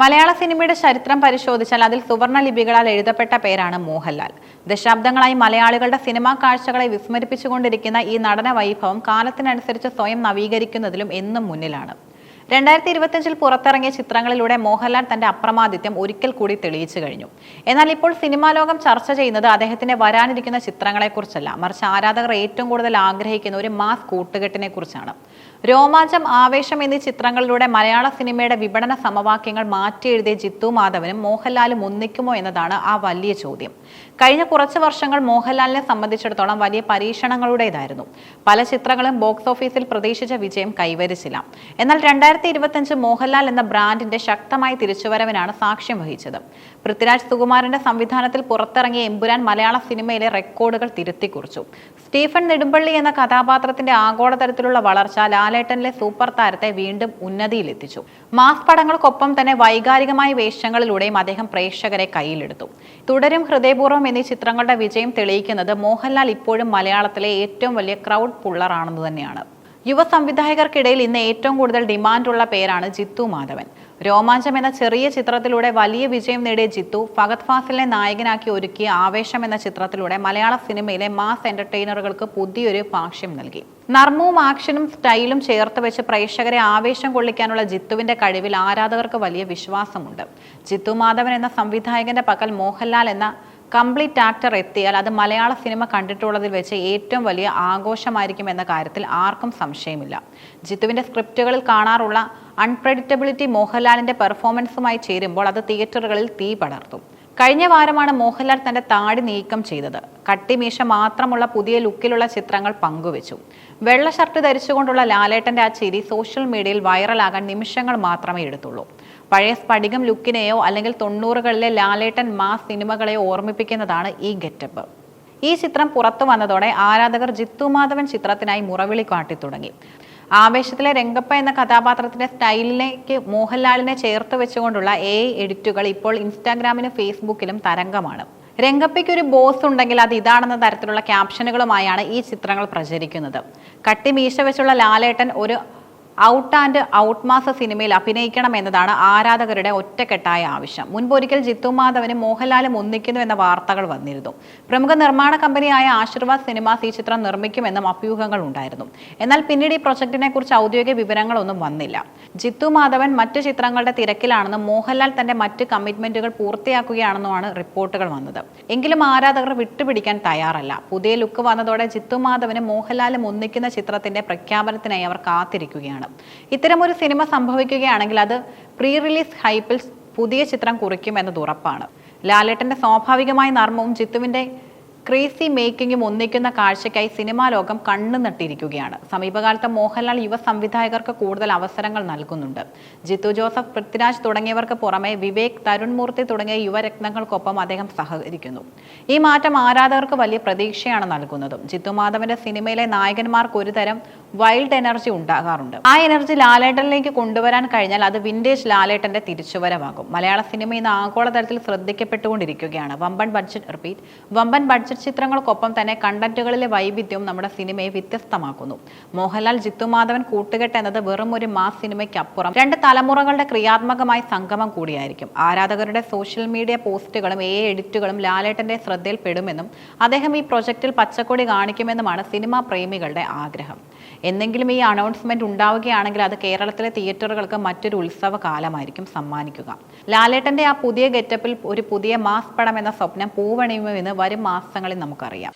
മലയാള സിനിമയുടെ ചരിത്രം പരിശോധിച്ചാൽ അതിൽ സുവർണ ലിപികളാൽ എഴുതപ്പെട്ട പേരാണ് മോഹൻലാൽ. ദശാബ്ദങ്ങളായി മലയാളികളുടെ സിനിമാ കാഴ്ചകളെ വിസ്മരിപ്പിച്ചുകൊണ്ടിരിക്കുന്ന ഈ നടന വൈഭവം കാലത്തിനനുസരിച്ച് സ്വയം നവീകരിക്കുന്നതിലും എന്നും മുന്നിലാണ്. രണ്ടായിരത്തി ഇരുപത്തിയഞ്ചിൽ പുറത്തിറങ്ങിയ ചിത്രങ്ങളിലൂടെ മോഹൻലാൽ തന്റെ അപ്രമാദിത്യം ഒരിക്കൽ കൂടി തെളിയിച്ചു കഴിഞ്ഞു. എന്നാൽ ഇപ്പോൾ സിനിമാ ലോകം ചർച്ച ചെയ്യുന്നത് അദ്ദേഹത്തിന്റെ വരാനിരിക്കുന്ന ചിത്രങ്ങളെക്കുറിച്ചല്ല. മറിച്ച് ആരാധകർ ഏറ്റവും കൂടുതൽ ആഗ്രഹിക്കുന്ന ഒരു മാസ് കൂട്ടുകെട്ടിനെ കുറിച്ചാണ് രോമാഞ്ചം ആവേശം എന്നീ ചിത്രങ്ങളിലൂടെ മലയാള സിനിമയുടെ വിപണന സമവാക്യങ്ങൾ മാറ്റിയെഴുതിയ ജിത്തു മാധവനും മോഹൻലാലും ഒന്നിക്കുമോ എന്നതാണ് ആ വലിയ ചോദ്യം. കഴിഞ്ഞ കുറച്ച് വർഷങ്ങൾ മോഹൻലാലിനെ സംബന്ധിച്ചിടത്തോളം വലിയ പരീക്ഷണങ്ങളുടേതായിരുന്നു. പല ചിത്രങ്ങളും ബോക്സ് ഓഫീസിൽ പ്രതീക്ഷിച്ച വിജയം കൈവരിച്ചില്ല. എന്നാൽ രണ്ടായിരത്തി ഇരുപത്തിയഞ്ച് മോഹൻലാൽ എന്ന ബ്രാൻഡിന്റെ ശക്തമായ തിരിച്ചുവരവിനാണ് സാക്ഷ്യം വഹിച്ചത്. പൃഥ്വിരാജ് സുകുമാരന്റെ സംവിധാനത്തിൽ പുറത്തിറങ്ങിയ എമ്പുരാൻ മലയാള സിനിമയിലെ റെക്കോർഡുകൾ തിരുത്തിക്കുറിച്ചു. സ്റ്റീഫൻ നെടുമ്പള്ളി എന്ന കഥാപാത്രത്തിന്റെ ആഗോളതലത്തിലുള്ള വളർച്ച ലാലേട്ടനിലെ സൂപ്പർ താരത്തെ വീണ്ടും ഉന്നതിയിലെത്തിച്ചു. മാസ് പടങ്ങൾക്കൊപ്പം തന്നെ വൈകാരികമായ വേഷങ്ങളിലൂടെയും അദ്ദേഹം പ്രേക്ഷകരെ കയ്യിലെടുത്തു. തുടരും ഹൃദയപൂർവം എന്നീ ചിത്രങ്ങളുടെ വിജയം തെളിയിക്കുന്നത് മോഹൻലാൽ ഇപ്പോഴും മലയാളത്തിലെ ഏറ്റവും വലിയ ക്രൗഡ് പുള്ളറാണെന്ന് തന്നെയാണ്. യുവ സംവിധായകർക്കിടയിൽ ഇന്ന് ഏറ്റവും കൂടുതൽ ഡിമാൻഡുള്ള പേരാണ് ജിത്തു മാധവൻ. രോമാഞ്ചം എന്ന ചെറിയ ചിത്രത്തിലൂടെ വലിയ വിജയം നേടിയ ജിത്തു ഫഗത് ഫാസിലിനെ നായകനാക്കി ഒരുക്കിയ ആവേശം എന്ന ചിത്രത്തിലൂടെ മലയാള സിനിമയിലെ മാസ് എന്റർടൈനറുകൾക്ക് പുതിയൊരു ഭാഷ്യം നൽകി. നർമ്മവും ആക്ഷനും സ്റ്റൈലും ചേർത്ത് വെച്ച് പ്രേക്ഷകരെ ആവേശം കൊള്ളിക്കാനുള്ള ജിത്തുവിന്റെ കഴിവിൽ ആരാധകർക്ക് വലിയ വിശ്വാസമുണ്ട്. ജിത്തു മാധവൻ എന്ന സംവിധായകന്റെ പകൽ മോഹൻലാൽ എന്ന കംപ്ലീറ്റ് ആക്ടർ എത്തിയാൽ അത് മലയാള സിനിമ കണ്ടിട്ടുള്ളതിൽ വെച്ച് ഏറ്റവും വലിയ ആഘോഷമായിരിക്കും എന്ന കാര്യത്തിൽ ആർക്കും സംശയമില്ല. ജിത്തുവിന്റെ സ്ക്രിപ്റ്റുകളിൽ കാണാറുള്ള അൺപ്രഡിക്റ്റബിലിറ്റി മോഹൻലാലിന്റെ പെർഫോമൻസുമായി ചേരുമ്പോൾ അത് തിയേറ്ററുകളിൽ തീ പടർത്തും. കഴിഞ്ഞ വാരമാണ് മോഹൻലാൽ തന്റെ താടി നീക്കം ചെയ്തത്. കട്ടിമീശ മാത്രമുള്ള പുതിയ ലുക്കിലുള്ള ചിത്രങ്ങൾ പങ്കുവച്ചു. വെള്ള ഷർട്ട് ധരിച്ചുകൊണ്ടുള്ള ലാലേട്ടന്റെ ആ ചിരി സോഷ്യൽ മീഡിയയിൽ വൈറലാകാൻ നിമിഷങ്ങൾ മാത്രമേ എടുത്തുള്ളൂ. പഴയ സ്ഫടികം ലുക്കിനെയോ അല്ലെങ്കിൽ തൊണ്ണൂറുകളിലെ ലാലേട്ടൻ മാസ് സിനിമകളെയോ ഓർമ്മിപ്പിക്കുന്നതാണ് ഈ ഗെറ്റപ്പ്. ഈ ചിത്രം പുറത്തു വന്നതോടെ ആരാധകർ ജിത്തു മാധവൻ ചിത്രത്തിനായി മുറവിളി കാട്ടി തുടങ്ങി ആവേശത്തിലെ രംഗപ്പ എന്ന കഥാപാത്രത്തിന്റെ സ്റ്റൈലിലേക്ക് മോഹൻലാലിനെ ചേർത്ത് വെച്ചുകൊണ്ടുള്ള എ എഡിറ്റുകൾ ഇപ്പോൾ ഇൻസ്റ്റാഗ്രാമിലും ഫേസ്ബുക്കിലും തരംഗമാണ്. രംഗപ്പയ്ക്ക് ഒരു ബോസ് ഉണ്ടെങ്കിൽ അത് ഇതാണെന്ന തരത്തിലുള്ള ക്യാപ്ഷനുകളുമായാണ് ഈ ചിത്രങ്ങൾ പ്രചരിക്കുന്നത്. കട്ടിമീശ വെച്ചുള്ള ലാലേട്ടൻ ഒരു ഔട്ട് ആൻഡ് ഔട്ട് മാസ സിനിമയിൽ അഭിനയിക്കണം എന്നതാണ് ആരാധകരുടെ ഒറ്റക്കെട്ടായ ആവശ്യം. മുൻപൊരിക്കൽ ജിത്തു മാധവനും മോഹൻലാലും ഒന്നിക്കുന്നു എന്ന വാർത്തകൾ വന്നിരുന്നു. പ്രമുഖ നിർമ്മാണ കമ്പനിയായ ആശീർവാദ് സിനിമാസ് ഈ ചിത്രം നിർമ്മിക്കുമെന്നും അഭ്യൂഹങ്ങൾ ഉണ്ടായിരുന്നു. എന്നാൽ പിന്നീട് ഈ പ്രൊജക്ടിനെ കുറിച്ച് ഔദ്യോഗിക വിവരങ്ങളൊന്നും വന്നില്ല. ജിത്തു മാധവൻ മറ്റു ചിത്രങ്ങളുടെ തിരക്കിലാണെന്നും മോഹൻലാൽ തന്റെ മറ്റ് കമ്മിറ്റ്മെന്റുകൾ പൂർത്തിയാക്കുകയാണെന്നുമാണ് റിപ്പോർട്ടുകൾ വന്നത്. എങ്കിലും ആരാധകർ വിട്ടുപിടിക്കാൻ തയ്യാറല്ല. പുതിയ ലുക്ക് വന്നതോടെ ജിത്തു മാധവനും മോഹൻലാലും ഒന്നിക്കുന്ന ചിത്രത്തിന്റെ പ്രഖ്യാപനത്തിനായി അവർ കാത്തിരിക്കുകയാണ്. ഇത്തരമൊരു സിനിമ സംഭവിക്കുകയാണെങ്കിൽ അത് പ്രീ റിലീസ് ഹൈപ്പിൽ പുതിയ ചിത്രം കുറിക്കും എന്നത് ഉറപ്പാണ്. ലാലേട്ടന്റെ സ്വാഭാവികമായ നർമ്മവും ജിത്തുവിന്റെ ക്രേസി മേക്കിങ്ങും ഒന്നിക്കുന്ന കാഴ്ചയ്ക്കായി സിനിമാ ലോകം കണ്ണു നട്ടിരിക്കുകയാണ്. സമീപകാലത്ത് മോഹൻലാൽ യുവ സംവിധായകർക്ക് കൂടുതൽ അവസരങ്ങൾ നൽകുന്നുണ്ട്. ജിത്തു ജോസഫ് പൃഥ്വിരാജ് തുടങ്ങിയവർക്ക് പുറമെ വിവേക് തരുൺ മൂർത്തി തുടങ്ങിയ യുവരത്നങ്ങൾക്കൊപ്പം അദ്ദേഹം സഹകരിക്കുന്നു. ഈ മാറ്റം ആരാധകർക്ക് വലിയ പ്രതീക്ഷയാണ് നൽകുന്നതും. ജിത്തു മാധവന്റെ സിനിമയിലെ നായകന്മാർക്ക് ഒരുതരം വൈൽഡ് എനർജി ഉണ്ടാകാറുണ്ട്. ആ എനർജി ലാലേട്ടനിലേക്ക് കൊണ്ടുവരാൻ കഴിഞ്ഞാൽ അത് വിന്റേജ് ലാലേട്ടന്റെ തിരിച്ചുവരവാകും. മലയാള സിനിമ ഇന്ന് ആഗോളതലത്തിൽ ശ്രദ്ധിക്കപ്പെട്ടുകൊണ്ടിരിക്കുകയാണ്. വമ്പൻ ബഡ്ജറ്റ് റിപ്പീറ്റ് വമ്പൻ ബഡ്ജറ്റ് ചിത്രങ്ങൾക്കൊപ്പം തന്നെ കണ്ടന്റുകളിലെ വൈവിധ്യവും നമ്മുടെ സിനിമയെ വ്യത്യസ്തമാക്കുന്നു. മോഹൻലാൽ ജിത്തുമാധവൻ കൂട്ടുകെട്ട് എന്നത് വെറും ഒരു മാസ് സിനിമയ്ക്കപ്പുറം. രണ്ട് തലമുറകളുടെ ക്രിയാത്മകമായ സംഗമം കൂടിയായിരിക്കും. ആരാധകരുടെ സോഷ്യൽ മീഡിയ പോസ്റ്റുകളും എ എഡിറ്റുകളും ലാലേട്ടന്റെ ശ്രദ്ധയിൽപ്പെടുമെന്നും അദ്ദേഹം ഈ പ്രൊജക്റ്റിൽ പച്ചക്കൊടി കാണിക്കുമെന്നുമാണ് സിനിമാ പ്രേമികളുടെ ആഗ്രഹം. എന്നെങ്കിലും ഈ അനൗൺസ്മെന്റ് ഉണ്ടാവുകയാണെങ്കിൽ അത് കേരളത്തിലെ തിയേറ്ററുകൾക്ക് മറ്റൊരു ഉത്സവ കാലമായിരിക്കും സമ്മാനിക്കുക. ലാലേട്ടന്റെ ആ പുതിയ ഗെറ്റപ്പിൽ ഒരു പുതിയ മാസ് പടം എന്ന സ്വപ്നം പൂവണിയുമെന്ന് വരും മാസങ്ങളിൽ നമുക്കറിയാം.